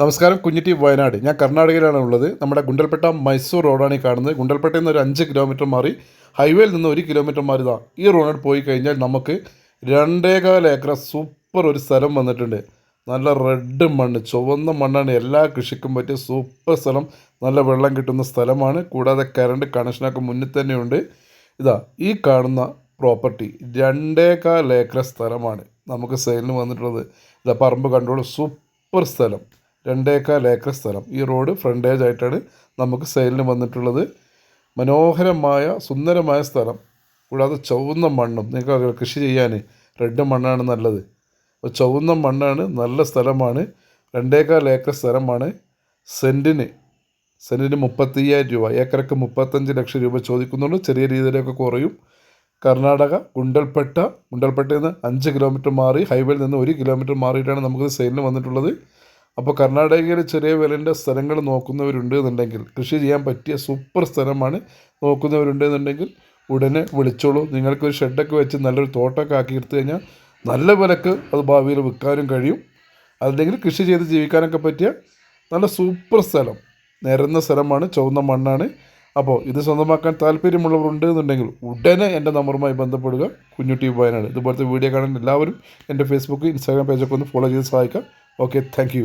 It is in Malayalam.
നമസ്കാരം കുഞ്ഞിറ്റി വയനാട്. ഞാൻ കർണാടകയിലാണ് ഉള്ളത്. നമ്മുടെ ഗുണ്ടൽപേട്ട മൈസൂർ റോഡാണ് ഈ കാണുന്നത്. ഗുണ്ടൽപേട്ടയിൽ നിന്ന് ഒരു അഞ്ച് കിലോമീറ്റർ മാറി ഹൈവേയിൽ നിന്ന് ഒരു കിലോമീറ്റർ മാറി ഇതാ ഈ റോഡിൽ പോയി കഴിഞ്ഞാൽ നമുക്ക് രണ്ടേകാൽ ഏക്കർ സൂപ്പർ ഒരു സ്ഥലം വന്നിട്ടുണ്ട്. നല്ല റെഡ് മണ്ണ് ചുവന്ന മണ്ണാണ് എല്ലാ കൃഷിക്കും പറ്റിയ സൂപ്പർ സ്ഥലം. നല്ല വെള്ളം കിട്ടുന്ന സ്ഥലമാണ്. കൂടാതെ കറണ്ട് കണക്ഷനൊക്കെ മുന്നിൽ തന്നെയുണ്ട്. ഇതാ ഈ കാണുന്ന പ്രോപ്പർട്ടി രണ്ടേകാൽ ഏക്കർ സ്ഥലമാണ് നമുക്ക് സെയിലിന് വന്നിട്ടുള്ളത്. ഇതാ പറമ്പ് കണ്ടോളൂ സൂപ്പർ സ്ഥലം. രണ്ടേകാൽ ഏക്കർ സ്ഥലം. ഈ റോഡ് ഫ്രണ്ടേജ് ആയിട്ടാണ് നമുക്ക് സെയിലിന് വന്നിട്ടുള്ളത്. മനോഹരമായ സുന്ദരമായ സ്ഥലം. കൂടാതെ ചുവന്ന മണ്ണും. നിങ്ങൾക്ക് കൃഷി ചെയ്യാൻ റെഡ് മണ്ണാണ് നല്ലത്. അപ്പോൾ ചുവന്ന മണ്ണാണ് നല്ല സ്ഥലമാണ്. രണ്ടേക്കാൽ ഏക്കർ സ്ഥലമാണ്. സെന്റിന് സെന്റിന് മുപ്പത്തയ്യായിരം രൂപ. ഏക്കറക്ക് മുപ്പത്തഞ്ച് ലക്ഷം രൂപ ചോദിക്കുന്നുള്ളൂ. ചെറിയ രീതിയിലൊക്കെ കുറയും. കർണാടക ഗുണ്ടൽപ്പെട്ട ഗുണ്ടൽപ്പെട്ടയിൽ നിന്ന് അഞ്ച് കിലോമീറ്റർ മാറി ഹൈവേയിൽ നിന്ന് ഒരു കിലോമീറ്റർ മാറിയിട്ടാണ് നമുക്ക് സെയിലിന് വന്നിട്ടുള്ളത്. അപ്പോൾ കർണാടകയിൽ ചെറിയ വിലന്റെ സ്ഥലങ്ങൾ നോക്കുന്നവരുണ്ട് എന്നുണ്ടെങ്കിൽ കൃഷി ചെയ്യാൻ പറ്റിയ സൂപ്പർ സ്ഥലമാണ് നോക്കുന്നവരുണ്ട് എന്നുണ്ടെങ്കിൽ ഉടനെ വിളിച്ചോളൂ. നിങ്ങൾക്കൊരു ഷെഡൊക്കെ വെച്ച് നല്ലൊരു തോട്ടമൊക്കെ ആക്കി എടുത്തു കഴിഞ്ഞാൽ നല്ല വിലക്ക് അത് ഭാവിയിൽ വിൽക്കാനും കഴിയും. അല്ലെങ്കിൽ കൃഷി ചെയ്ത് ജീവിക്കാനൊക്കെ പറ്റിയ നല്ല സൂപ്പർ സ്ഥലം നിരന്ന സ്ഥലമാണ് ചുവന്ന മണ്ണാണ്. അപ്പോൾ ഇത് സ്വന്തമാക്കാൻ താല്പര്യമുള്ളവരുണ്ട് എന്നുണ്ടെങ്കിൽ ഉടനെ എന്റെ നമ്പറുമായി ബന്ധപ്പെടുക. കുഞ്ഞുട്ടി വയനാട്. ഇതുപോലത്തെ വീഡിയോ കാണാൻ എല്ലാവരും എന്റെ ഫേസ്ബുക്ക് ഇൻസ്റ്റാഗ്രാം പേജൊക്കെ ഒന്ന് ഫോളോ ചെയ്ത് സഹായിക്കാം ഓക്കെ താങ്ക്